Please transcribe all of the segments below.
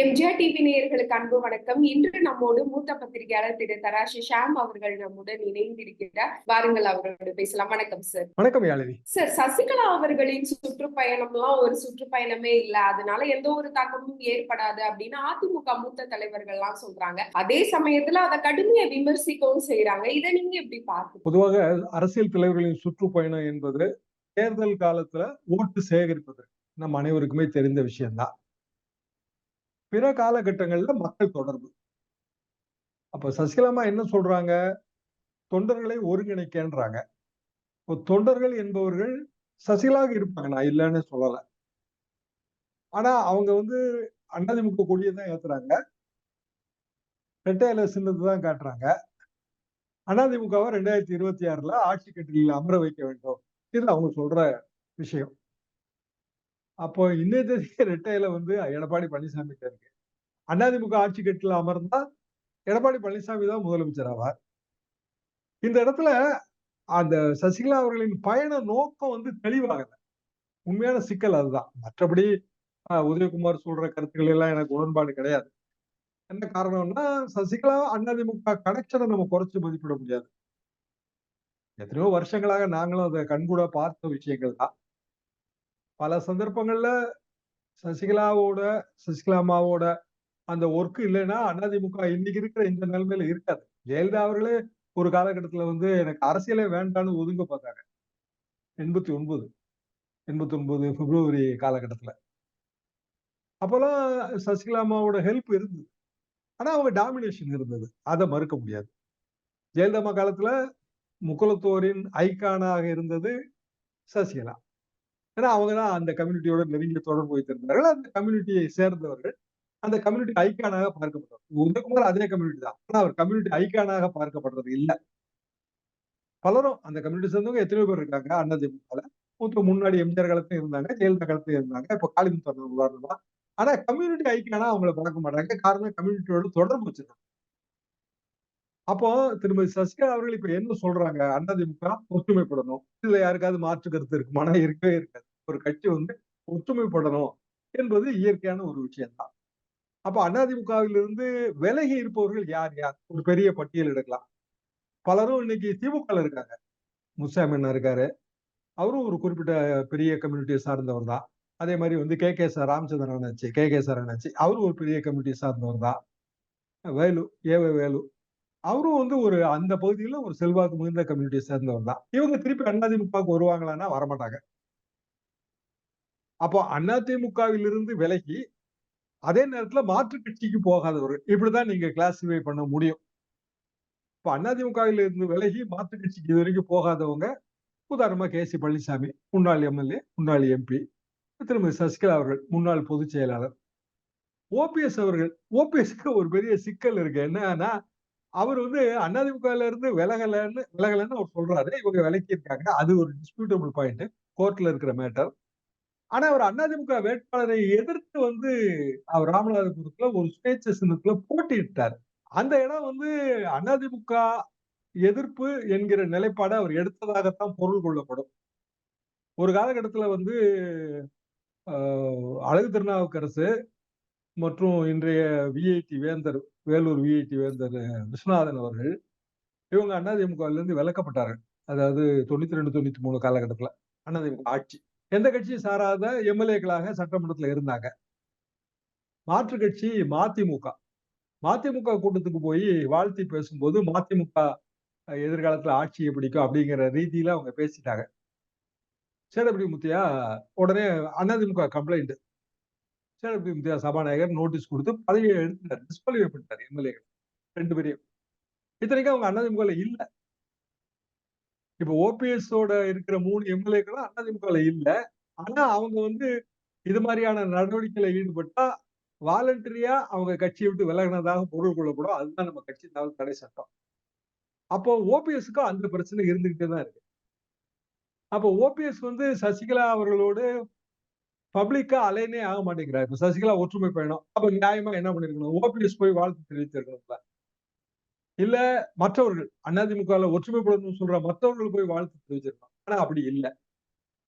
MGR TV நேயர்களுக்கு அன்பு வணக்கம். இன்று நம்மோடு மூத்த பத்திரிகையாளர் திரு தராஷி ஷாம் அவர்கள் நம்முடன் இணைந்திருக்கிறார். வாருங்கள் அவர்களோடு பேசலாம். வணக்கம் சார் வணக்கம் யாழினி. சார் சசிகலா அவர்களின் சுற்றுப்பயணம்லாம் ஒரு சுற்றுப்பயணமே இல்ல. அதனால எந்த ஒரு தாக்கமும் ஏற்படாது அப்படின்னு அதிமுக மூத்த தலைவர்கள்லாம் சொல்றாங்க. அதே சமயத்துல அதை கடுமையா விமர்சிக்கவும் செய்யறாங்க இதை நீங்க எப்படி பார்க்க பொதுவாக அரசியல் தலைவர்களின் சுற்றுப்பயணம் என்பது தேர்தல் காலத்துல ஓட்டு சேகரிப்பது நம்ம அனைவருக்குமே தெரிந்த விஷயம்தான். பிற காலகட்டங்கள்ல மக்கள் தொடர்பு. அப்ப சசிகலாமா என்ன சொல்றாங்க? தொண்டர்களை ஒருங்கிணைக்கன்றாங்க. இப்போ தொண்டர்கள் என்பவர்கள் சசிகலாக இருப்பாங்க. நான் இல்லைன்னு சொல்லலை. ஆனா அவங்க வந்து அண்ணாதிமுக கொடியை தான் ஏத்துறாங்க. ரெட்டையில சின்னது தான் காட்டுறாங்க. அதிமுகவை ரெண்டாயிரத்தி இருபத்தி ஆறுல ஆட்சி கட்டில அமர வைக்க வேண்டும். இது அவங்க சொல்ற விஷயம். அப்போ இன்னைக்கு ரெட்டையில வந்து எடப்பாடி பழனிசாமி கிட்ட இருக்கு. அதிமுக ஆட்சி கட்டில அமர்ந்தா எடப்பாடி பழனிசாமி தான் முதலமைச்சர் ஆவார். இந்த இடத்துல அந்த சசிகலா அவர்களின் பயண நோக்கம் வந்து தெளிவாகல. உண்மையான சிக்கல் அதுதான். மற்றபடி உதயகுமார் சொல்ற கருத்துக்கள் எல்லாம் எனக்கு உடன்பாடு கிடையாது. என்ன காரணம்னா சசிகலா அதிமுக கனெக்ஷனை நம்ம குறைச்சு மதிப்பிட முடியாது. எத்தனையோ வருஷங்களாக நாங்களும் அதை கண்கூட பார்த்த விஷயங்கள் தான். பல சந்தர்ப்பங்கள்ல சசிகலாவோட சசிகலாமாவோட அந்த ஒர்க் இல்லைன்னா அதிமுக இன்னைக்கு இருக்கிற இந்த நிலைமையில இருக்காது. ஜெயலலிதா அவர்களே ஒரு காலகட்டத்துல வந்து எனக்கு அரசியலே வேண்டான்னு ஒதுங்க பார்த்தாங்க. எண்பத்தி ஒன்பது எண்பத்தி ஒன்பது பிப்ரவரி காலகட்டத்துல. அப்பெல்லாம் சசிகலாமாவோட ஹெல்ப் இருந்தது. ஆனா அவங்க டாமினேஷன் இருந்தது. அதை மறுக்க முடியாது. ஜெயலலிதா காலத்துல முக்குலத்தோரின் ஐக்கானாக இருந்தது சசிகலா. ஏன்னா அவங்க தான் அந்த கம்யூனிட்டியோட நெருங்கிய தொடர்பு வைத்திருந்தார்கள். அந்த கம்யூனிட்டியை சேர்ந்தவர்கள் அந்த கம்யூனிட்டி ஐக்கானாக பார்க்கப்பட்டவர். உதயகுமார் அதே கம்யூனிட்டி தான். ஆனா அவர் கம்யூனிட்டி ஐக்கானாக பார்க்கப்படுறது இல்லை. பலரும் அந்த கம்யூனிட்டி சேர்ந்தவங்க எத்தனையோ பேர் இருக்காங்க. அண்ணாதிமுகல. மூத்த முன்னாடி எம்ஜிஆர் காலத்துல இருந்தாங்க. ஜெயலலிதா காலத்துல இருந்தாங்க. இப்ப காளிமுத்து உதாரணம். ஆனா கம்யூனிட்டி ஐக்கானா அவங்கள பார்க்க மாட்டாங்க. காரணம் கம்யூனிட்டியோட தொடர்பு வச்சிருக்காங்க அப்போ திருமதி சசிகலா அவர்கள் இப்ப என்ன சொல்றாங்க? அண்ணாதிமுக ஒற்றுமைப்படணும். இதுல யாருக்காவது மாற்று கருத்து இருக்குமானா? இருக்கவே இருக்காது. ஒரு கட்சி வந்து ஒற்றுமைப்படணும் என்பது இயற்கையான ஒரு விஷயம்தான். அப்ப அதிமுகவிலிருந்து விலகி இருப்பவர்கள் யார் யார்? ஒரு பெரிய பட்டியல் எடுக்கலாம். பலரும் இன்னைக்கு திமுக இருக்காங்க. முசாமின் இருக்காரு. அவரும் ஒரு குறிப்பிட்ட பெரிய கம்யூனிட்டியை சார்ந்தவர் தான். அதே மாதிரி வந்து கே. கே. சார் ராமச்சந்திரன் ஆச்சு கே. கே. சார் ஆச்சு அவரும் ஒரு பெரிய கம்யூனிட்டியை சார்ந்தவர் தான். வேலு ஏவ வேலு. அவரும் வந்து ஒரு அந்த பகுதியில ஒரு செல்வாக்கு மிகுந்த கம்யூனிட்டியை சேர்ந்தவர் தான். இவங்க திருப்பி அதிமுகவுக்கு வருவாங்களான்னா வரமாட்டாங்க. அப்போ அதிமுகவிலிருந்து விலகி அதே நேரத்துல மாற்று கட்சிக்கு போகாதவர். இப்படிதான் நீங்க கிளாசிஃபை பண்ண முடியும். இப்போ அதிமுகவில் இருந்து விலகி மாற்று கட்சிக்கு இது வரைக்கும் போகாதவங்க உதாரணமா கே. சி. பழனிசாமி முன்னாள் எம்எல்ஏ முன்னாள் எம்பி திருமதி சசிகலா அவர்கள் முன்னாள் பொதுச் செயலாளர். ஓபிஎஸ் அவர்கள் ஓபிஎஸ்க்கு ஒரு பெரிய சிக்கல் இருக்கு. என்னன்னா அவர் வந்து அதிமுகல இருந்து விலகலன்னு விலகலன்னு அவர் சொல்றாரு. இவங்க விலக்கி இருக்காங்க அது ஒரு டிஸ்பியூட்டபிள் பாயிண்ட் கோர்ட்ல இருக்கிற மேட்டர் ஆனா அவர் அதிமுக வேட்பாளரை எதிர்த்து வந்து அவர் ராமநாதபுரத்துல ஒரு சுயேட்சை சின்னத்துல போட்டியிட்டார். அந்த இடம் வந்து அதிமுக எதிர்ப்பு என்கிற நிலைப்பாடை அவர் எடுத்ததாகத்தான் பொருள் கொள்ளப்படும். ஒரு காலகட்டத்துல வந்து அழகு திருநாவுக்கரசு மற்றும் இன்றைய விஐடி வேந்தர் வேலூர் விஐடி வேந்தர் விஸ்வநாதன் அவர்கள் இவங்க அதிமுகல இருந்து விலக்கப்பட்டார்கள். அதாவது தொண்ணூத்தி ரெண்டு தொண்ணூத்தி மூணு காலகட்டத்துல அதிமுக ஆட்சி. எந்த கட்சியும் சாராத எம்எல்ஏக்களாக சட்டமன்றத்தில் இருந்தாங்க? மாற்று கட்சி மதிமுக. மதிமுக கூட்டத்துக்கு போய் வாழ்த்தி பேசும்போது மதிமுக எதிர்காலத்துல ஆட்சியை பிடிக்கும் அப்படிங்கிற ரீதியில அவங்க பேசிட்டாங்க. சேடபடி முத்தியா உடனே அதிமுக கம்ப்ளைண்ட் சேடபடி முத்தியா சபாநாயகர் நோட்டீஸ் கொடுத்து பதவியை எடுத்துட்டார். டிஸ்குவாலிஃபை பண்ணிட்டார் எம்எல்ஏகள் ரெண்டு பேரையும். இத்தனைக்கும் அவங்க அதிமுகல இல்ல. இப்ப ஓபிஎஸோட இருக்கிற மூணு எம்எல்ஏக்களும் அதிமுகல இல்ல. ஆனா அவங்க வந்து இது மாதிரியான நடவடிக்கையில ஈடுபட்டா வாலண்டரியா அவங்க கட்சியை விட்டு விலகினதாக பொருள் கொள்ளப்படும். அதுதான் நம்ம கட்சி தடை சட்டம். அப்போ ஓபிஎஸ்க்கும் அந்த பிரச்சனை இருந்துகிட்டே தான் இருக்கு. அப்போ ஓபிஎஸ் வந்து சசிகலா அவர்களோடு பப்ளிக்கா அலைனே ஆக மாட்டேங்கிறார். இப்ப சசிகலா ஒற்றுமை பயணம். அப்ப நியாயமா என்ன பண்ணிருக்கணும்? ஓபிஎஸ் போய் வாழ்த்து தெரிவித்திருக்கணும்ல. இல்ல மற்றவர்கள் அதிமுக ஒற்றுமைப்படணும்னு சொல்ற மற்றவர்கள் போய் வாழ்த்து தெரிவிச்சிருக்கணும் ஆனா அப்படி இல்லை.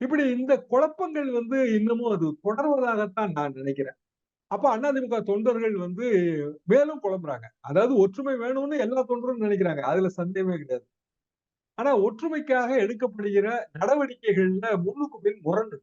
இப்படி இந்த குழப்பங்கள் வந்து இன்னமும் அது தொடர்வதாகத்தான் நான் நினைக்கிறேன். அப்ப அதிமுக தொண்டர்கள் வந்து மேலும் குழம்புறாங்க. அதாவது ஒற்றுமை வேணும்னு எல்லா தொண்டரும் நினைக்கிறாங்க. அதுல சந்தேகமே கிடையாது. ஆனா ஒற்றுமைக்காக எடுக்கப்படுகிற நடவடிக்கைகள்ல முன்னுக்கு பின் முரண்டு.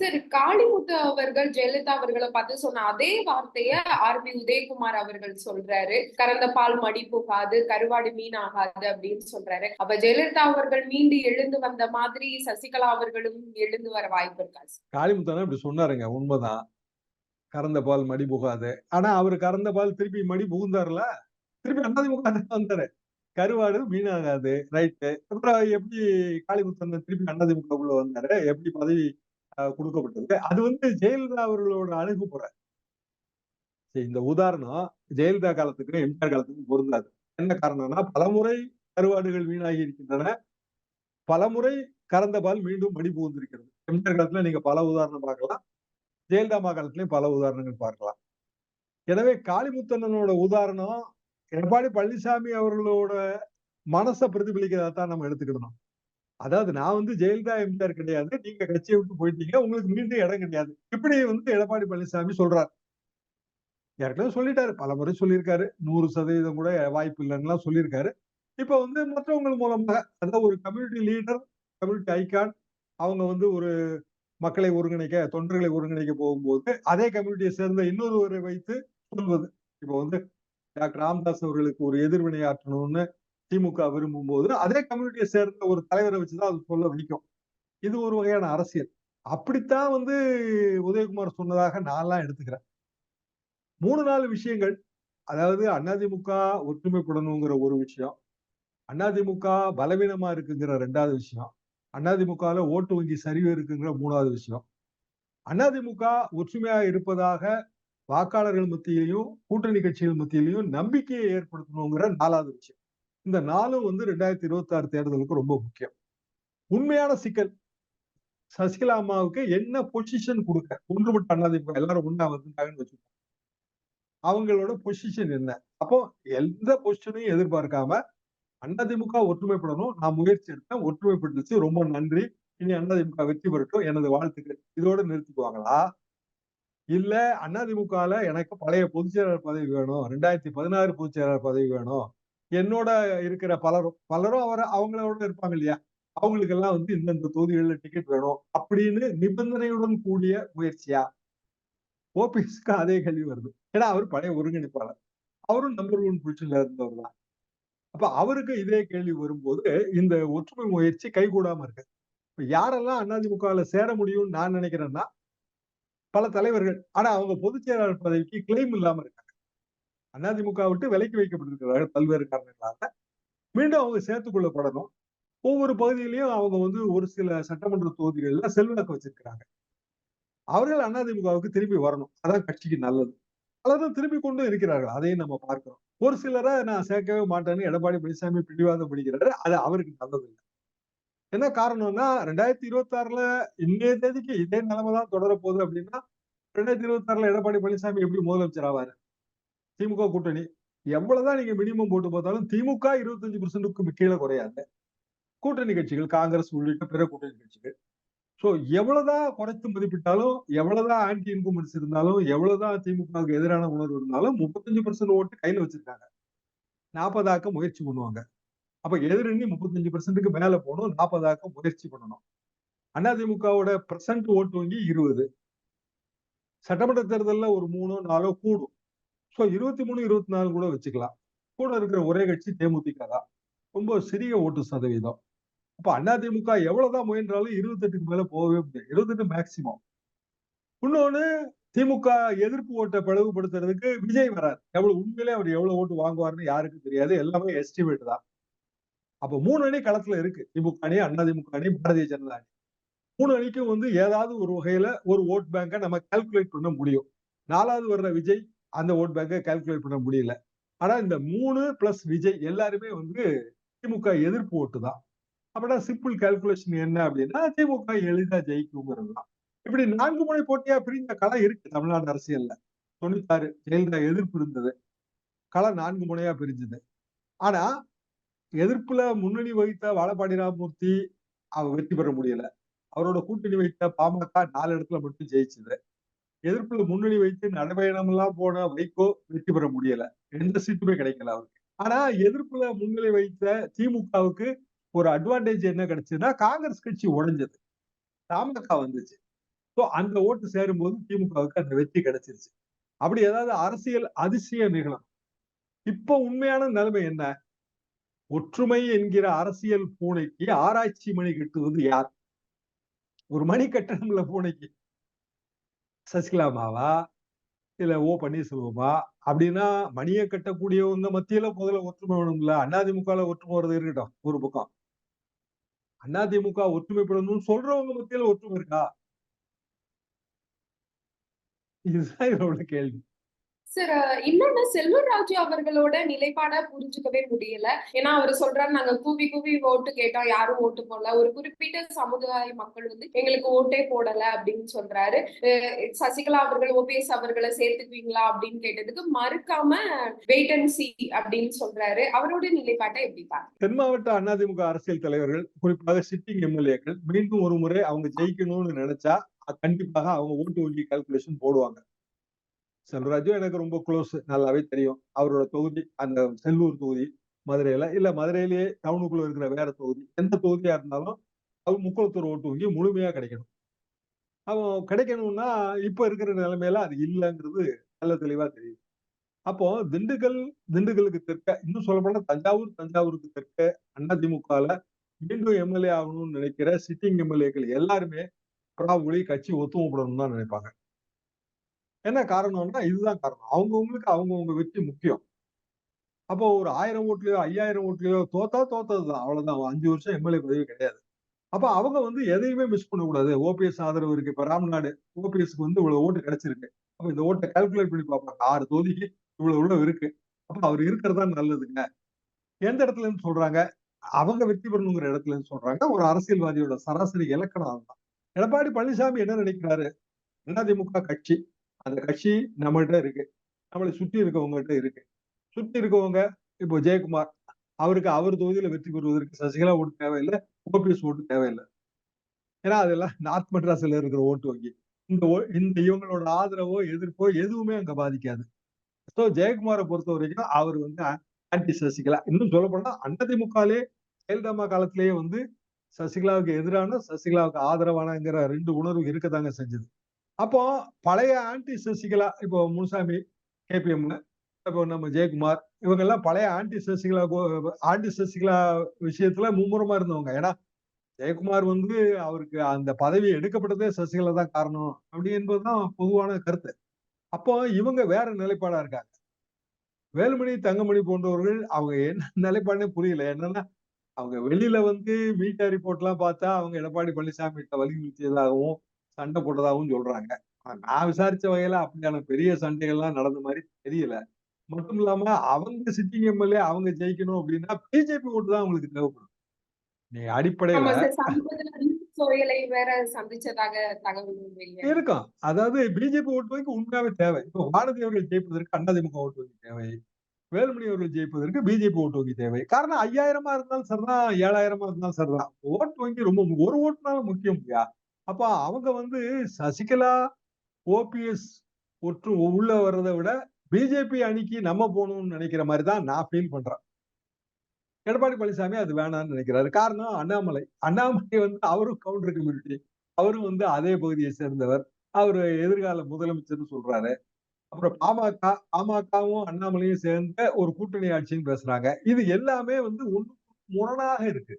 சரி காளிமுத்து அவர்கள் ஜெயலலிதா அவர்களை பார்த்து சொன்ன அதே வார்த்தைய ஆர். பி. உதயகுமார் அவர்கள் சொல்றாரு. கறந்த பால் மடி புகாது கருவாடு மீன் ஆகாது அப்படின்னு சொல்றாரு. அப்ப ஜெயலலிதா அவர்கள் மீண்டு எழுந்து வந்த மாதிரி சசிகலா அவர்களும் எழுந்து வர வாய்ப்பு இருக்கா? காளிமுத்தானா இப்படி சொன்னாருங்க உண்மைதான். கறந்த பால் மடி புகாது. ஆனா அவர் கறந்த பால் திருப்பி மடி புகுந்தாருல? திருப்பி அண்ணாதிமுக வந்தாரு. கருவாடு மீனாகாது ரைட்டு அப்புறம் எப்படி காளிமுத்தன் திருப்பி அதிமுகக்குள்ள வந்தாரு? எப்படி பதவி கொடுக்கப்பட்டது அது வந்து ஜெயலலிதா அவர்களோட அணுகுமுறை சரி, இந்த உதாரணம் ஜெயலலிதா காலத்துக்கும் எம்ஜிஆர் காலத்துக்கும் பொருந்தாது. என்ன காரணம்னா பலமுறை கருவாடுகள் வீணாகி இருக்கின்றன. பலமுறை கறந்த பால் மீண்டும் மடி புகுந்திருக்கிறது. எம்ஜிஆர் காலத்துல நீங்க பல உதாரணம் பார்க்கலாம். ஜெயலலிதா அம்மா காலத்திலயும் பல உதாரணங்கள் பார்க்கலாம். எனவே காளிமுத்தண்ணனோட உதாரணம் எடப்பாடி பழனிசாமி அவர்களோட மனசை பிரதிபலிக்கிறதா தான் நம்ம எடுத்துக்கிடணும். அதாவது நான் வந்து ஜெயலலிதா எம்ஜிஆர் கிடையாது. நீங்க கட்சியை விட்டு போயிட்டீங்க. உங்களுக்கு மீண்டும் இடம் கிடையாது. இப்படி வந்து எடப்பாடி பழனிசாமி சொல்றாரு. ஏற்கனவே சொல்லிட்டாரு. பல முறை சொல்லியிருக்காரு. நூறு சதவீதம் கூட வாய்ப்பு இல்லைன்னா சொல்லியிருக்காரு. இப்ப வந்து மற்றவங்க மூலமாக அதாவது ஒரு கம்யூனிட்டி லீடர் கம்யூனிட்டி ஐகான் அவங்க வந்து ஒரு மக்களை ஒருங்கிணைக்க தொண்டர்களை ஒருங்கிணைக்க போகும்போது அதே கம்யூனிட்டியை சேர்ந்த இன்னொருவரை வைத்து சொல்வது. இப்போ வந்து டாக்டர் ராமதாஸ் அவர்களுக்கு ஒரு எதிர்வினை ஆற்றணும்னு திமுக விரும்பும் போது அதே கம்யூனிட்டியை சேர்ந்த ஒரு தலைவரை வச்சுதான் அது சொல்ல வைக்கும் இது ஒரு வகையான அரசியல். அப்படித்தான் வந்து உதயகுமார் சொன்னதாக நான்லாம் எடுத்துக்கிறேன். மூணு நாலு விஷயங்கள். அதாவது அதிமுக ஒற்றுமைப்படணுங்கிற ஒரு விஷயம். அதிமுக பலவீனமா இருக்குங்கிற ரெண்டாவது விஷயம். அதிமுகல ஓட்டு வங்கி சரிவு இருக்குங்கிற மூணாவது விஷயம். அதிமுக ஒற்றுமையா இருப்பதாக வாக்காளர்கள் மத்தியிலையும் கூட்டணி கட்சிகள் மத்தியிலையும் நம்பிக்கையை ஏற்படுத்தணுங்கிற நாலாவது விஷயம். இந்த நாளும் வந்து ரெண்டாயிரத்தி இருபத்தி ஆறு தேர்தலுக்கு ரொம்ப முக்கியம். உண்மையான சிக்கல். சசிகலா அம்மாவுக்கு என்ன பொசிஷன் கொடுக்க? ஒன்றுபட்ட அதிமுக எல்லாரும் ஒண்ணா வந்துட்டாங்கன்னு வச்சுக்கோங்க. அவங்களோட பொசிஷன் என்ன? அப்போ எந்த பொசிஷனையும் எதிர்பார்க்காம அதிமுக ஒற்றுமைப்படணும். நான் முயற்சி எடுத்தேன். ஒற்றுமைப்பட்டுச்சு. ரொம்ப நன்றி. இனி அதிமுக வெற்றி பெறட்டும். எனது வாழ்த்துக்கள். இதோட நிறுத்திக்குவாங்களா? இல்ல அதிமுகல எனக்கு பழைய பொதுச்செயலாளர் பதவி வேணும். ரெண்டாயிரத்தி பதினாறு பொதுச்செயலாளர் பதவி வேணும். என்னோட இருக்கிற பலரும் பலரும் அவரை அவங்களோட இருப்பாங்க இல்லையா? அவங்களுக்கு எல்லாம் வந்து இந்தந்த தொகுதிகளில் டிக்கெட் வேணும் அப்படின்னு நிபந்தனையுடன் கூடிய முயற்சியா? ஓபிஎஸ்க்கு அதே கேள்வி வருது. ஏன்னா அவர் பழைய ஒருங்கிணைப்பாளர். அவரும் நம்பர் ஒன் பொசிஷன்ல இருந்தவர் தான். அப்ப அவருக்கு இதே கேள்வி வரும்போது இந்த ஒற்றுமை முயற்சி கைகூடாம இருக்கு. இப்ப யாரெல்லாம் அதிமுகவில் சேர முடியும்னு நான் நினைக்கிறேன்னா பல தலைவர்கள். ஆனா அவங்க பொதுச் செயலாளர் பதவிக்கு கிளைம் இல்லாம இருக்காங்க. அதிமுக விட்டு விலக்கி வைக்கப்பட்டிருக்கிறார்கள் பல்வேறு காரணங்களாக மீண்டும் அவங்க சேர்த்துக் கொள்ளப்படணும் ஒவ்வொரு பகுதியிலையும் அவங்க வந்து ஒரு சில சட்டமன்ற தொகுதிகளில் செல்வாக்கு வச்சிருக்கிறாங்க. அவர்கள் அதிமுகவுக்கு திரும்பி வரணும். அதான் கட்சிக்கு நல்லது. அல்லது திரும்பி கொண்டும் இருக்கிறார்கள். அதையும் நம்ம பார்க்கிறோம். ஒரு சிலரை நான் சேர்க்கவே மாட்டேன்னு எடப்பாடி பழனிசாமி பிடிவாதம் பிடிக்கிறாரு. அது அவருக்கு நல்லது இல்லை என்ன காரணம்னா ரெண்டாயிரத்தி இருபத்தி ஆறுல இன்றைய தேதிக்கு இதே நிலைமை தான் தொடரப்போகுது அப்படின்னா ரெண்டாயிரத்தி இருபத்தி ஆறுல எடப்பாடி பழனிசாமி எப்படி முதலமைச்சர் ஆவாரு? திமுக கூட்டணி. எவ்வளவுதான் நீங்க மினிமம் போட்டு பார்த்தாலும் திமுக இருபத்தஞ்சு பர்சன்ட்டுக்கு கீழே குறையாது. கூட்டணி கட்சிகள் காங்கிரஸ் உள்ளிட்ட பிற கூட்டணி கட்சிகள். சோ எவ்வளவுதான் குறைத்து மதிப்பிட்டாலும் எவ்வளவுதான் ஆன்டி இன்குமெண்ட்ஸ் இருந்தாலும் எவ்வளவுதான் திமுகவுக்கு எதிரான உணர்வு இருந்தாலும் முப்பத்தஞ்சு பர்சன்ட் ஓட்டு கையில வச்சிருக்காங்க. நாற்பதாக்க முயற்சி பண்ணுவாங்க. அப்ப எதிரணி முப்பத்தஞ்சு பர்சன்ட்டுக்கு மேல போகணும் நாற்பதாக்க முயற்சி பண்ணணும். அதிமுகவோட பிரசன்ட் ஓட்டு வங்கி இருபது. சட்டமன்ற தேர்தலில் ஒரு மூணோ நாலோ கூடும். ஸோ இருபத்தி மூணு இருபத்தி நாலு கூட வச்சுக்கலாம். கூட இருக்கிற ஒரே கட்சி தேமுதிக தான். ரொம்ப சிறிய ஓட்டு சதவீதம். அப்ப அதிமுக எவ்வளவுதான் முயன்றாலும் இருபத்தெட்டுக்கு மேல போகவே முடியாது. இருபத்தெட்டு மேக்சிமம் இன்னொன்னு திமுக எதிர்ப்பு ஓட்டை பிளவுபடுத்துறதுக்கு விஜய் வராது எவ்வளவு உண்மையிலே அவர் எவ்வளவு ஓட்டு வாங்குவாருன்னு யாருக்கும் தெரியாது. எல்லாமே எஸ்டிமேட் தான். அப்ப மூணு அணி களத்துல இருக்கு. திமுக அணி அதிமுக அணி பாரதிய ஜனதா அணி. மூணு அணிக்கும் வந்து ஏதாவது ஒரு வகையில ஒரு ஓட் பேங்கை நம்ம கால்குலேட் பண்ண முடியும். நாலாவது வர்ற விஜய் அந்த ஓட் பேங்கை கால்குலேட் பண்ண முடியல. ஆனா இந்த மூணு பிளஸ் விஜய் எல்லாருமே வந்து திமுக எதிர்ப்பு ஓட்டு தான். அப்படின்னா சிம்பிள் கால்குலேஷன் என்ன அப்படின்னா திமுக எளிதா ஜெயிக்குங்கிறது தான் இப்படி நான்கு முறை போட்டியா பிரிந்த கலை இருக்கு தமிழ்நாடு அரசியல்ல. தொண்ணூத்தாறு ஜெயலலிதா எதிர்ப்பு இருந்தது. களை நான்கு முனையா பிரிஞ்சது. ஆனா எதிர்ப்புல முன்னணி வகித்த வாழப்பாடி ராமமூர்த்தி அவர் வெற்றி பெற முடியல. அவரோட கூட்டணி வைத்த பாமக நாலு இடத்துல மட்டும் ஜெயிச்சது. எதிர்ப்புல முன்னணி வைத்து நடைபயணம் எல்லாம் போன வைகோ வெற்றி பெற முடியல. எந்த சீட்டுமே கிடைக்கல அவருக்கு. ஆனா எதிர்ப்புல முன்னிலை வைத்த திமுகவுக்கு ஒரு அட்வான்டேஜ் என்ன கிடைச்சதுன்னா காங்கிரஸ் கட்சி உடைஞ்சது. தாமக வந்துச்சு. ஸோ அந்த ஓட்டு சேரும்போது திமுகவுக்கு அந்த வெற்றி கிடைச்சிருச்சு. அப்படி ஏதாவது அரசியல் அதிசயம் நிகழும். இப்போ உண்மையான நிலைமை என்ன? ஒற்றுமை என்கிற அரசியல் பூனைக்கு ஆராய்ச்சி மணி கட்டுவது யார்? ஒரு மணி கட்டணம்ல பூனைக்கு. சசிகலாமாவா இல்ல ஓ பன்னீர்செல்வமா அப்படின்னா மணியை கட்டக்கூடியவங்க மத்தியில முதல்ல ஒற்றுமை வேணும்ல. அதிமுகல ஒற்றுமை வருது இருக்கட்டும் ஒரு பக்கம். அதிமுக ஒற்றுமைப்படணும்னு சொல்றவங்க மத்தியில ஒற்றுமை இருக்கா? இதுதான் இதோட கேள்வி. சார் இன்னொன்னு செல்வர் ராஜு அவர்களோட நிலைப்பாட புரிஞ்சுக்கவே முடியல. ஏன்னா அவர் சொல்றாரு நாங்க கூவி கூவி ஓட்டு கேட்டோம் யாரும் ஓட்டு போடல. ஒரு குறிப்பிட்ட சமுதாய மக்கள் வந்து எங்களுக்கு ஓட்டே போடல அப்படின்னு சொல்றாரு. அஹ் சசிகலா அவர்கள் ஓபிஎஸ் அவர்களை சேர்த்துக்குவீங்களா அப்படின்னு கேட்டதுக்கு மறுக்காம வெயிட் அண்ட் சி அப்படின்னு சொல்றாரு. அவரோட நிலைப்பாட்டை எப்படி பாருங்க தென் மாவட்ட அதிமுக அரசியல் தலைவர்கள் குறிப்பாக சிட்டிங் எம்எல்ஏக்கள் மீண்டும் ஒரு முறை அவங்க ஜெயிக்கணும்னு நினைச்சா கண்டிப்பாக அவங்க ஓட்டு வங்கி கால்குலேஷன் போடுவாங்க. செல்வராஜும் எனக்கு ரொம்ப க்ளோஸ் நல்லாவே தெரியும். அவரோட தொகுதி அந்த செல்லூர் தொகுதி மதுரையில இல்ல மதுரையிலேயே டவுனுக்குள்ள இருக்கிற வேற தொகுதி எந்த தொகுதியா இருந்தாலும் அவர் முக்குளத்தூர் ஓட்டு வங்கி முழுமையா கிடைக்கணும். அவன் கிடைக்கணும்னா இப்ப இருக்கிற நிலைமையில அது இல்லைங்கிறது நல்ல தெளிவா தெரியுது. அப்போ திண்டுக்கல் திண்டுக்கலுக்கு தெற்க இன்னும் சொல்லப்போனா தஞ்சாவூர் தஞ்சாவூருக்கு தெற்க அதிமுகல மீண்டும் எம்எல்ஏ ஆகணும்னு நினைக்கிற சிட்டிங் எம்எல்ஏக்கள் எல்லாருமே ப்ராபுலி கட்சி ஒத்துமைப்படணும் தான் நினைப்பாங்க. என்ன காரணம்னா இதுதான் காரணம். அவங்கவுங்களுக்கு அவங்கவுங்க வெற்றி முக்கியம். அப்போ ஒரு ஆயிரம் ஓட்டுலயோ ஐயாயிரம் ஓட்டுலயோ தோத்தா தோத்தது தான் அவ்வளவுதான் அஞ்சு வருஷம் எம்எல்ஏ பதவி கிடையாது. அப்ப அவங்க வந்து எதையுமே மிஸ் பண்ணக்கூடாது. ஓபிஎஸ் ஆதரவு இருக்கு. இப்ப ராம்நாடு ஓபிஎஸ்க்கு வந்து இவ்வளவு ஓட்டு கிடைச்சிருக்கு. அப்ப இந்த ஓட்டை கால்குலேட் பண்ணி பார்ப்பாங்க. ஆறு தொகுதிக்கு இவ்வளவு இவ்வளவு இருக்கு. அப்ப அவர் இருக்கிறதா நல்லதுங்க. எந்த இடத்துல இருந்து சொல்றாங்க? அவங்க வெற்றி பெறணுங்கிற இடத்துல இருந்து சொல்றாங்க. ஒரு அரசியல்வாதியோட சராசரி இலக்கணம் அதுதான். எடப்பாடி பழனிசாமி என்ன நினைக்கிறாரு? அதிமுக கட்சி அந்த கட்சி நம்மகிட்ட இருக்கு. நம்மளை சுற்றி இருக்கவங்ககிட்ட இருக்கு. சுற்றி இருக்கவங்க இப்போ ஜெயக்குமார் அவருக்கு அவர் தொகுதியில வெற்றி பெறுவதற்கு சசிகலா ஓட்டு தேவையில்லை ஓபிஎஸ் ஓட்டு தேவையில்லை. ஏன்னா அதெல்லாம் நார்த் மெட்ராஸ்ல இருக்கிற ஓட்டு வங்கி. இந்த இந்த இவங்களோட ஆதரவோ எதிர்ப்போ எதுவுமே அங்க பாதிக்காது. ஸோ ஜெயக்குமாரை பொறுத்த வரைக்கும் அவர் வந்து ஆன்டி சசிகலா. இன்னும் சொல்ல போனா அதிமுகலே ஜெயலலிதா காலத்திலேயே வந்து சசிகலாவுக்கு எதிரான சசிகலாவுக்கு ஆதரவானங்கிற ரெண்டு உணர்வு இருக்கதாங்க செஞ்சது. அப்போ பழைய ஆன்டி சசிகலா இப்போ முனுசாமி கேபிஎம்னு இப்போ நம்ம ஜெயக்குமார் இவங்கெல்லாம் பழைய ஆன்டி சசிகலா ஆன்டி சசிகலா விஷயத்துல மும்முரமா இருந்தவங்க. ஏன்னா ஜெயக்குமார் வந்து அவருக்கு அந்த பதவி எடுக்கப்பட்டதே சசிகலா தான் காரணம் அப்படி என்பதுதான் பொதுவான கருத்து. அப்போ இவங்க வேற நிலைப்பாடா இருக்காங்க. வேலுமணி தங்கமணி போன்றவர்கள் அவங்க என்ன நிலைப்பாடுனே புரியல. என்னன்னா அவங்க வெளியில வந்து மீடியா ரிப்போர்ட் எல்லாம் பார்த்தா அவங்க எடப்பாடி பழனிசாமி கிட்ட வலியுறுத்தியதாகவும் சண்டை போட்டதாகவும் சொல்றாங்க. நான் விசாரிச்ச வகையில அப்படியான பெரிய சண்டைகள்லாம் நடந்த மாதிரி தெரியல. மட்டும் இல்லாம அவங்க சிட்டிங் எம்எல்ஏ அவங்க ஜெயிக்கணும் அப்படின்னா பிஜேபி ஓட்டு தான் அவங்களுக்கு தேவைப்படும். நீ அடிப்படையில சோயலை வேற சந்திச்சதாக தகவல் இருக்கும். அதாவது பிஜேபி ஓட்டு வங்கி உண்மையாவே தேவை. இப்போ வானதி அவர்கள் ஜெயிப்பதற்கு அதிமுக ஓட்டு வங்கி தேவை. வேலுமணி அவர்கள் ஜெயிப்பதற்கு பிஜேபி ஓட்டு வங்கி தேவை. காரணம் ஐயாயிரமா இருந்தாலும் சரிதான் ஏழாயிரமா இருந்தாலும் சரிதான். ஓட்டு வங்கி ரொம்ப ஒரு ஓட்டுனாலும் முக்கியம் இல்லையா? அப்ப அவங்க வந்து சசிகலா ஓபிஎஸ் ஒற்று உள்ள வர்றதை விட பிஜேபி அணிக்கு நம்ம போகணும்னு நினைக்கிற மாதிரி தான் நான் ஃபீல் பண்றேன். எடப்பாடி பழனிசாமி அது வேணாம்னு நினைக்கிறாரு. காரணம் அண்ணாமலை. அண்ணாமலை வந்து அவரும் கவுண்டர் கம்யூனிட்டி அவரும் வந்து அதே பகுதியை சேர்ந்தவர். அவர் எதிர்கால முதலமைச்சர்னு சொல்றாரு. அப்புறம் பாமக பாமகவும் அண்ணாமலையும் சேர்ந்த ஒரு கூட்டணி ஆட்சின்னு பேசுறாங்க. இது எல்லாமே வந்து ஒன்று முரணாக இருக்கு.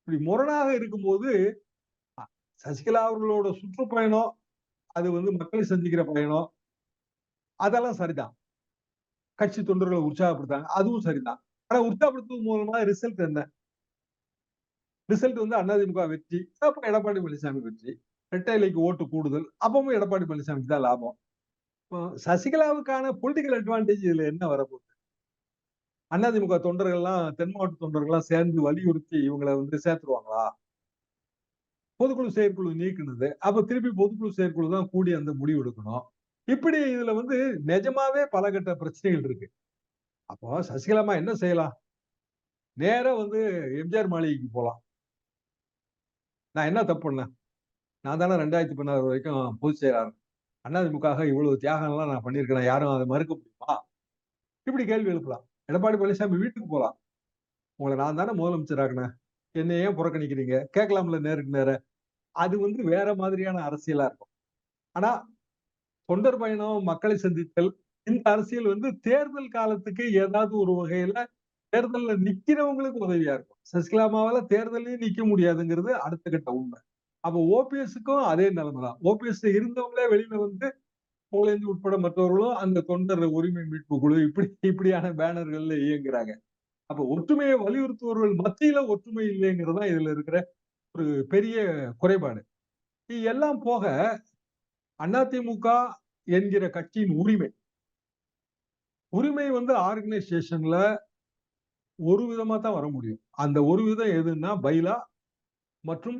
இப்படி முரணாக இருக்கும்போது சசிகலா அவர்களோட சுற்றுப்பயணம் அது வந்து மக்களை சந்திக்கிற பயணம் அதெல்லாம் சரிதான். கட்சி தொண்டர்களை உற்சாகப்படுத்தாங்க அதுவும் சரிதான். ஆனா உற்சாகப்படுத்துவது மூலமா ரிசல்ட் என்ன? ரிசல்ட் வந்து அதிமுக வெற்றி அப்ப எடப்பாடி பழனிசாமி வெற்றி. ரெட்டைலைக்கு ஓட்டு கூடுதல் அப்பவும் எடப்பாடி பழனிசாமிக்கு தான் லாபம். சசிகலாவுக்கான பொலிட்டிக்கல் அட்வான்டேஜ் இதுல என்ன வரப்போகுது? அதிமுக தொண்டர்கள்லாம் தென் மாவட்ட தொண்டர்கள்லாம் சேர்ந்து வலியுறுத்தி இவங்களை வந்து சேர்த்துருவாங்களா? பொதுக்குழு செயற்குழு நீக்குனது. அப்ப திருப்பி பொதுக்குழு செயற்குழு தான் கூடி அந்த முடிவு எடுக்கணும். இப்படி இதுல வந்து நிஜமாவே பல கட்ட பிரச்சனைகள் இருக்கு. அப்போ சசிகலாமா என்ன செய்யலாம்? நேரா வந்து எம்ஜிஆர் மாளிகைக்கு போலாம். நான் என்ன தப்பு பண்ணேன்? நான் தானே ரெண்டாயிரத்தி பதினாறு வரைக்கும் பொதுச் செயலாளர். அண்ணாதிமுகாக இவ்வளவு தியாகம்லாம் நான் பண்ணியிருக்கிறேன். யாரும் அதை மறுக்க முடியுமா? இப்படி கேள்வி எழுப்பலாம். எடப்பாடி பழனிசாமி வீட்டுக்கு போகலாம் உங்களை நான் தானே முதலமைச்சராகினேன் என்னையே என்னை ஏன் புறக்கணிக்கிறீங்க. கேட்கலாம்ல நேருக்கு நேர. அது வந்து வேற மாதிரியான அரசியலா இருக்கும். ஆனா தொண்டர் பயணம் மக்களை சந்தித்தல் இந்த அரசியல் வந்து தேர்தல் காலத்துக்கு ஏதாவது ஒரு வகையில தேர்தல்ல நிக்கிறவங்களுக்கு உதவியா இருக்கும். சசிகலாமாவால தேர்தலையும் நிக்க முடியாதுங்கிறது அடுத்த கட்ட உண்மை. அப்ப ஓபிஎஸ்க்கும் அதே நிலைமைதான் ஓபிஎஸ்ல ஓபிஎஸ் இருந்தவங்களே வெளியில வந்து புகழேந்தி உட்பட மற்றவர்களும் அந்த தொண்டர் உரிமை மீட்பு குழு இப்படி இப்படியான பேனர்கள்ல இயங்குறாங்க. அப்ப ஒற்றுமையை வலியுறுத்துவர்கள் மத்தியில ஒற்றுமை இல்லைங்கிறது தான் இதுல இருக்கிற ஒரு பெரிய குறைபாடு. எல்லாம் போக அதிமுக என்கிற கட்சியின் உரிமை. உரிமை வந்து ஆர்கனைசேஷன்ல ஒரு விதமா தான் வர முடியும். அந்த ஒரு விதம் எதுன்னா பைலா மற்றும்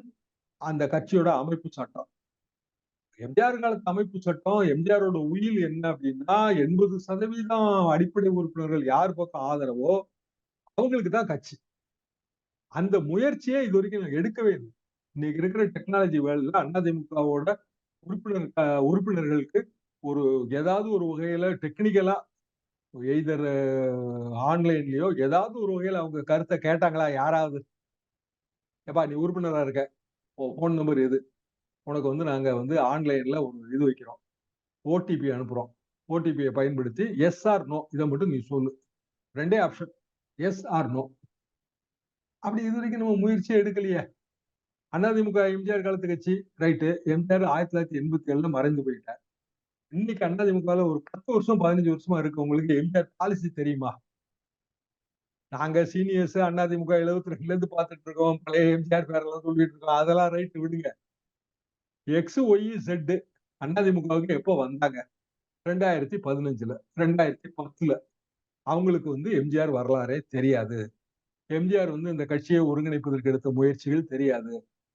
அந்த கட்சியோட அமைப்பு சட்டம். எம்ஜிஆர் காலத்து அமைப்பு சட்டம் எம்ஜிஆரோட உயில் என்ன அப்படின்னா எண்பது சதவீதம் அடிப்படை உறுப்பினர்கள் யார் பக்கம் ஆதரவோ அவங்களுக்கு தான் கட்சி. அந்த முயற்சியை இது வரைக்கும் நான் எடுக்கவே இல்லை. இன்னைக்கு இருக்கிற டெக்னாலஜி வேர்ல்ட்ல அதிமுகவோட உறுப்பினர் உறுப்பினர்களுக்கு ஒரு ஏதாவது ஒரு வகையில டெக்னிக்கலா எய்தர் ஆன்லைன்லயோ ஏதாவது ஒரு வகையில அவங்க கருத்தை கேட்டாங்களா? யாராவது? ஏப்பா நீ உறுப்பினரா இருக்க? ஃபோன் நம்பர் எது? உனக்கு வந்து நாங்க வந்து ஆன்லைன்ல ஒரு இது வைக்கிறோம். ஓடிபி அனுப்புறோம். ஓடிபியை பயன்படுத்தி எஸ் ஆர் நோ இதை மட்டும் நீ சொல்லு. ரெண்டே ஆப்ஷன் எஸ் ஆர் நோ அப்படி இது வரைக்கும் நம்ம முயற்சியே எடுக்கலையே. அதிமுக எம்ஜிஆர் காலத்து கட்சி ரைட்டு எம்ஜிஆர் ஆயிரத்தி தொள்ளாயிரத்தி எண்பத்தி ஏழுல மறைந்து போயிட்டார். இன்னைக்கு அதிமுகல ஒரு பத்து வருஷம் பதினஞ்சு வருஷமா இருக்கு. உங்களுக்கு எம்ஜிஆர் பாலிசி தெரியுமா? நாங்க சீனியர்ஸ் அதிமுக எழுபத்தி ரெண்டுல இருந்து பார்த்துட்டு இருக்கோம். பழைய எம்ஜிஆர் பேரெல்லாம் சொல்லிட்டு இருக்கோம். அதெல்லாம் ரைட் விடுங்க. எக்ஸ் ஒய் செட் அதிமுகவுக்கு எப்போ வந்தாங்க? ரெண்டாயிரத்தி பதினஞ்சுல ரெண்டாயிரத்தி பத்துல. அவங்களுக்கு வந்து எம்ஜிஆர் வரலாறே தெரியாது. எம்ஜிஆர் வந்து இந்த கட்சியை ஒருங்கிணைப்பதற்கு எடுத்த முயற்சிகள் தெரியாது.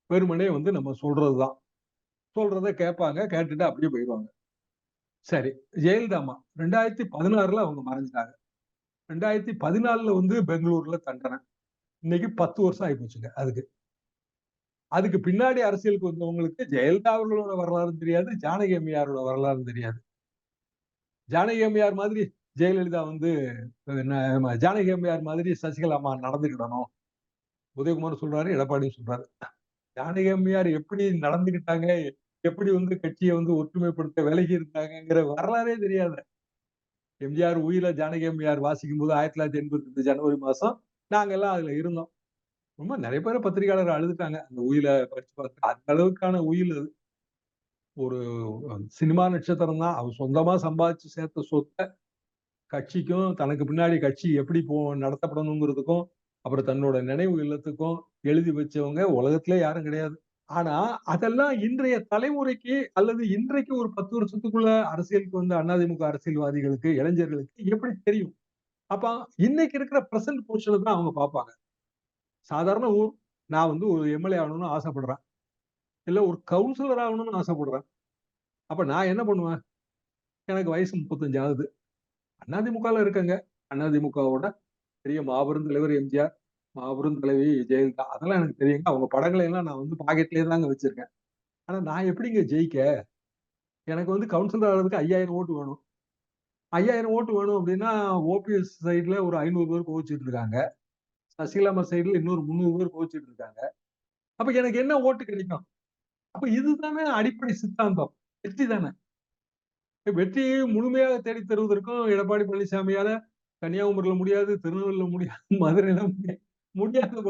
வெறுமனே வந்து நம்ம சொல்றதுதான். சொல்றத கேட்பாங்க கேட்டுட்டு அப்படியே போயிடுவாங்க. சரி ஜெயலலிதாமா ரெண்டாயிரத்தி பதினாறுல அவங்க மறைஞ்சிட்டாங்க. ரெண்டாயிரத்தி பதினாலுல வந்து பெங்களூர்ல தண்டனை. இன்னைக்கு பத்து வருஷம் ஆகி போச்சுங்க அதுக்கு. அதுக்கு பின்னாடி அரசியலுக்கு வந்தவங்களுக்கு ஜெயலலிதா அவர்களோட வரலாறு தெரியாது ஜானகி அம்மையாரோட வரலாறு தெரியாது. ஜானகி அம்மையார் மாதிரி ஜெயலலிதா வந்து ஜானகி அம்மையார் மாதிரி சசிகலா அம்மா நடந்துக்கிடணும். உதயகுமார் சொல்றாரு எடப்பாடியும் சொல்றாரு. ஜானகி அம்மையார் எப்படி நடந்துகிட்டாங்க எப்படி வந்து கட்சியை வந்து ஒற்றுமைப்படுத்த விலகி இருந்தாங்கிற வரலாறே தெரியாது. எம்ஜிஆர் உயிர ஜானகி அம்மையார் வாசிக்கும் போது ஆயிரத்தி தொள்ளாயிரத்தி எண்பத்தி ரெண்டு ஜனவரி மாசம் நாங்க எல்லாம் அதுல இருந்தோம். ரொம்ப நிறைய பேர் பத்திரிகையாளர் அழுதுட்டாங்க. அந்த உயில படிச்சு பார்த்து அந்த அளவுக்கான உயில் அது. ஒரு சினிமா நட்சத்திரம் தான் அவர் சொந்தமா சம்பாதிச்சு சேர்த்த சொத்தை கட்சிக்கும் தனக்கு பின்னாடி கட்சி எப்படி போ நடத்தப்படணுங்கிறதுக்கும் அப்புறம் தன்னோட நினைவு இல்லத்துக்கும் எழுதி வச்சவங்க உலகத்துல யாரும் கிடையாது. ஆனா அதெல்லாம் இன்றைய தலைமுறைக்கு அல்லது இன்றைக்கு ஒரு பத்து வருஷத்துக்குள்ள அரசியலுக்கு வந்து அதிமுக அரசியல்வாதிகளுக்கு இளைஞர்களுக்கு எப்படி தெரியும்? அப்ப இன்னைக்கு இருக்கிற பிரசன்ட் பொசிஷனை தான் அவங்க பார்ப்பாங்க. சாதாரண ஊர் நான் வந்து ஒரு எம்எல்ஏ ஆகணும்னு ஆசைப்படுறேன். இல்ல ஒரு கவுன்சிலர் ஆகணும்னு ஆசைப்படுறேன். அப்ப நான் என்ன பண்ணுவேன்? எனக்கு வயசு முப்பத்தஞ்சு ஆகுது. அதிமுகவில் இருக்கங்க. அதிமுகவோட பெரிய மாபெரும் தலைவர் எம்ஜிஆர் மாபெரும் தலைவி ஜெயலலிதா அதெல்லாம் எனக்கு தெரியுங்க. அவங்க படங்களை எல்லாம் நான் வந்து பாக்கெட்லயே தாங்க வச்சிருக்கேன். ஆனா நான் எப்படிங்க ஜெயிக்க? எனக்கு வந்து கவுன்சிலர் ஆகிறதுக்கு ஐயாயிரம் ஓட்டு வேணும். ஐயாயிரம் ஓட்டு வேணும் அப்படின்னா ஓபிஎஸ் சைடில் ஒரு ஐநூறு பேர் கோவிச்சிட்டு இருக்காங்க. சசிகலாமா சைடுல இன்னொரு முந்நூறு பேர் கோவிச்சிட்டு இருக்காங்க. அப்போ எனக்கு என்ன ஓட்டு கிடைக்கும்? அப்போ இதுதானே அடிப்படை சித்தாந்தம். வெற்றி தானே? வெற்றியை முழுமையாக தேடி தருவதற்கும் எடப்பாடி பழனிசாமியால கன்னியாகுமரியில முடியாது திருநெல்வேலியில முடியாது மதுரையில முடியாது முடியாத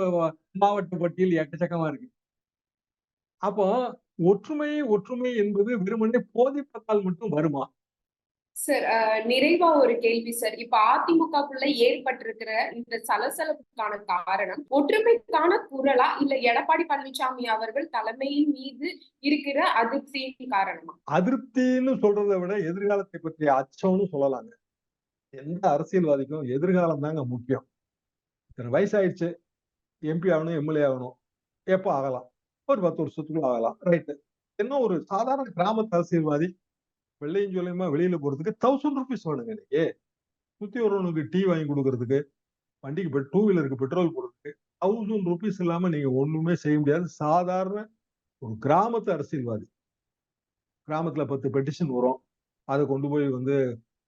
மாவட்ட பட்டியல் எக்கச்சக்கமா இருக்கு. அப்போ ஒற்றுமை ஒற்றுமை என்பது வெறுமனே போதிப்பதால் மட்டும் வருமா? சார் அஹ், நிறைவா ஒரு கேள்வி சார். இப்ப அதிமுகக்குள்ள ஏற்பட்டிருக்கிற இந்த சலசலப்புக்கான காரணம் ஒற்றுமைக்கான குரலா இல்ல எடப்பாடி பழனிசாமி அவர்கள் தலைமையின் மீது இருக்கிற அதிருப்தியின் காரணமா? அதிருப்தின்னு சொல்றதை விட எதிர்காலத்தை பற்றிய அச்சம்னு சொல்லலாங்க. எந்த அரசியல்வாதிக்கும் எதிர்காலம் தாங்க முக்கியம். இத்தனை வயசாயிடுச்சு. எம்பி ஆகணும் எம்எல்ஏ ஆகணும். எப்போ ஆகலாம்? ஒரு பத்து வருஷத்துக்குள்ள ஆகலாம். ரைட்டு என்ன ஒரு சாதாரண கிராமத்து அரசியல்வாதி வெள்ளையும் சொல்லியுமா வெளியில போறதுக்கு தௌசண்ட் ருபீஸ் வேணுங்க இன்னைக்கு சுத்தி ஒருவனுக்கு டீ வாங்கி கொடுக்கறதுக்கு வண்டிக்கு டூ வீலருக்கு பெட்ரோல் போடுறதுக்கு தௌசண்ட் ருபீஸ் இல்லாம நீங்க ஒண்ணுமே செய்ய முடியாது. சாதாரண ஒரு கிராமத்து அரசியல்வாதி. கிராமத்துல பத்து பெட்டிஷன் வரும். அதை கொண்டு போய் வந்து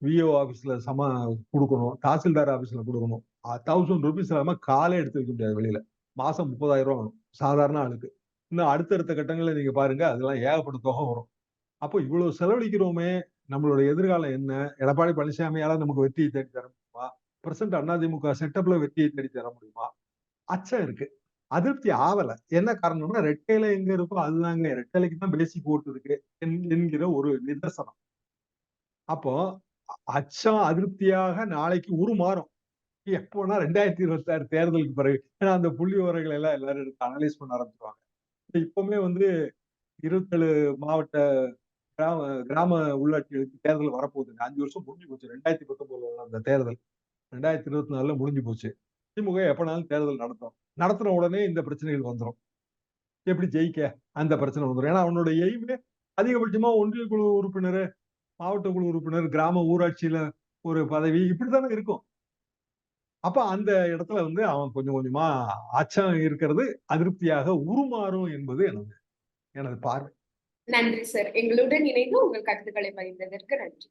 விஓ ஆபீஸ்ல சம கொடுக்கணும். தாசில்தார் ஆபீஸ்ல கொடுக்கணும். தௌசண்ட் ருபீஸ் இல்லாம காலே எடுத்து வைக்க முடியாது வெளியில. மாசம் முப்பதாயிரம் ரூபா வரும். சாதாரண ஆளுக்கு. இன்னும் அடுத்தடுத்த கட்டங்களில் நீங்க பாருங்க அதெல்லாம் ஏகப்பட்ட தொகை வரும். அப்போ இவ்வளவு செலவழிக்கிறோமே நம்மளோட எதிர்காலம் என்ன? எடப்பாடி பழனிசாமியால நமக்கு வெற்றியை தேடி தர முடியுமா? பிரசன்ட் அதிமுக செட்டப்ல வெற்றியை தேடி தர முடியுமா? அச்சம் இருக்கு. அதிருப்தி ஆவல. என்ன காரணம்னா ரெட்டையில எங்க இருக்கோ அதுதாங்க. ரெட்டைலைக்கு தான் பேசிக் ஓட்டு இருக்கு என்- என்கிற ஒரு நிதர்சனம். அப்போ அச்சம் அதிருப்தியாக நாளைக்கு உருமாறும் எப்போனா ரெண்டாயிரத்தி இருபத்தி ஆறு தேர்தலுக்கு பிறகு. ஏன்னா அந்த புள்ளி உரைகளை எல்லாம் எல்லாரும் எடுத்து அனலைஸ் பண்ண ஆரம்பிச்சிருவாங்க. இப்பவுமே வந்து இருபத்தேழு மாவட்ட கிராம கிராம உள்ளாட்சிகளுக்கு தேர்தல் வரப்போகுதுங்க அஞ்சு வருஷம் முடிஞ்சு போச்சு. ரெண்டாயிரத்தி பத்தொன்பதுல அந்த தேர்தல். ரெண்டாயிரத்தி இருபத்தி நாலுல முடிஞ்சு போச்சு. திமுக எப்பனாலும் தேர்தல் நடத்தும். நடத்தின உடனே இந்த பிரச்சனைகள் வந்துடும் எப்படி ஜெயிக்க அந்த பிரச்சனை வந்துடும் ஏன்னா அவனோட எய்மே அதிகபட்சமா ஒன்றிய குழு உறுப்பினர் மாவட்ட குழு உறுப்பினர் கிராம ஊராட்சியில ஒரு பதவி இப்படித்தானே இருக்கும். அப்ப அந்த இடத்துல வந்து அவன் கொஞ்சம் கொஞ்சமா அச்சம் இருக்கிறது அதிருப்தியாக உருமாறும் என்பது எனது எனது பார்வை. நன்றி சார் எங்களுடன் இணைந்து உங்கள் கருத்துக்களை பகிர்ந்ததற்கு நன்றி.